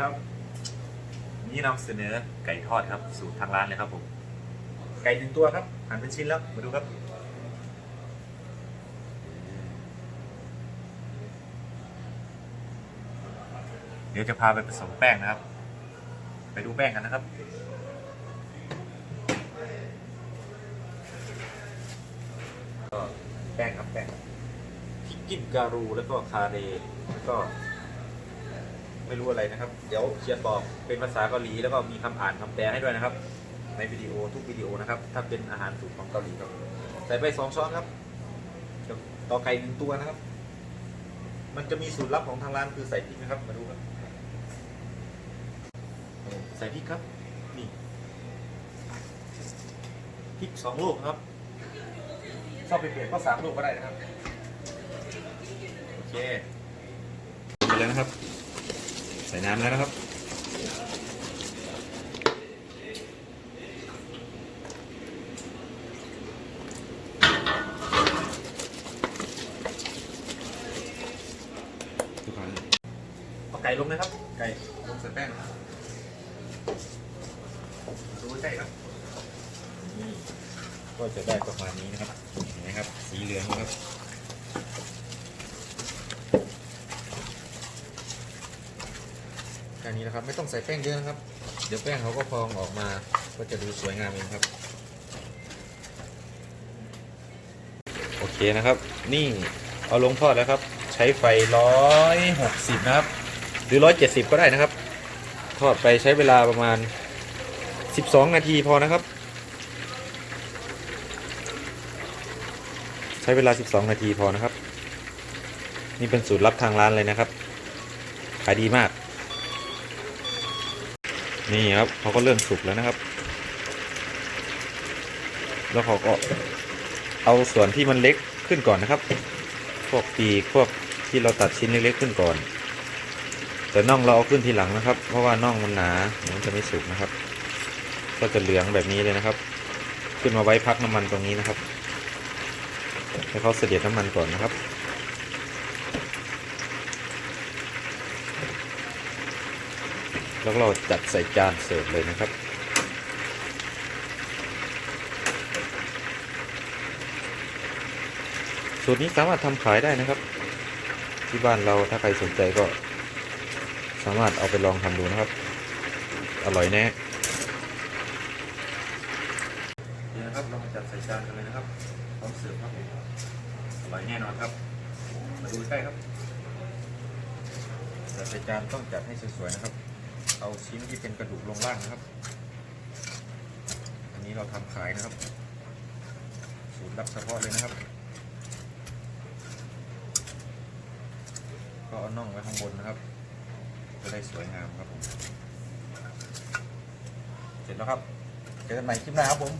ครับนี่นำเสนอไก่ทอดครับ สูตรทางร้านเลยครับผม ไก่หนึ่งตัวครับหั่นเป็นชิ้นแล้วมาดูครับ เดี๋ยวจะพาไปผสมแป้งนะครับ ไปดูแป้งกันนะครับแป้งครับแป้งพริกกิ้นการูแล้วก็คาเรแล้วก็ ไม่รู้อะไรนะครับ เดี๋ยวเขียนบอกเป็นภาษาเกาหลีแล้วก็มีคำอ่านคำแปลให้ด้วยนะครับ ในวิดีโอทุกวิดีโอนะครับ ถ้าเป็นอาหารสูตรของเกาหลีครับ ใส่ไปสองช้อนครับต่อไก่หนึ่งตัวนะครับ มันจะมีสูตรลับของทางร้านคือใส่พริกนะครับ มาดูครับใส่พริกครับ นี่พริกสองลูกครับ ชอบเปลี่ยนก็สามลูกก็ได้นะครับ โอเคไปแล้วนะครับ ใส่น้ำแล้วนะครับ ทุกครั้งเอาไก่ลงนะครับ ไก่ลงใส่แป้งนะครับดูใกล้ครับนี่ก็จะได้ประมาณนี้นะครับเห็นไหมครับ สีเหลืองนะครับ แค่นี้นะครับ ไม่ต้องใส่แป้งเยอะนะครับ เดี๋ยวแป้งเขาก็พองออกมา ก็จะดูสวยงามเองครับ โอเคนะครับ นี่เอาลงทอดแล้วครับ ใช้ไฟร้อยหกสิบนะครับ หรือร้อยเจ็ดสิบก็ได้นะครับ ทอดไปใช้เวลาประมาณสิบสองนาทีพอนะครับ ใช้เวลา12นาทีพอนะครับ นี่เป็นสูตรลับทางร้านเลยนะครับ ขายดีมาก นี่ครับเขาก็เริ่มสุกแล้วนะครับ แล้วเขาก็เอาส่วนที่มันเล็กขึ้นก่อนนะครับ พวกปีกพวกที่เราตัดชิ้นเล็กๆขึ้นก่อน แต่น่องเราเอาขึ้นทีหลังนะครับ เพราะว่าน่องมันหนามันจะไม่สุกนะครับ ก็จะเหลืองแบบนี้เลยนะครับ ขึ้นมาไว้พักน้ำมันตรงนี้นะครับ ให้เขาเสด็จน้ำมันก่อนนะครับ แล้วเราจัดใส่จานเสิร์ฟเลยนะครับ สูตรนี้สามารถทำขายได้นะครับ ที่บ้านเราถ้าใครสนใจก็สามารถเอาไปลองทำดูนะครับ อร่อยแน่นี่นะครับเรามาจัดใส่จานกันเลยนะครับพร้อมเสิร์ฟครับอร่อยแน่นอนครับมาดูใกล้ครับจัดใส่จานต้องจัดให้สวยๆนะครับ เอาชิ้นที่เป็นกระดูกลงล่างนะครับ อันนี้เราทำขายนะครับ สูตรลับเฉพาะเลยนะครับ ก็เอาน่องไว้ข้างบนนะครับ จะได้สวยงามครับผม เสร็จแล้วครับ เจอกันใหม่คลิปหน้าครับผม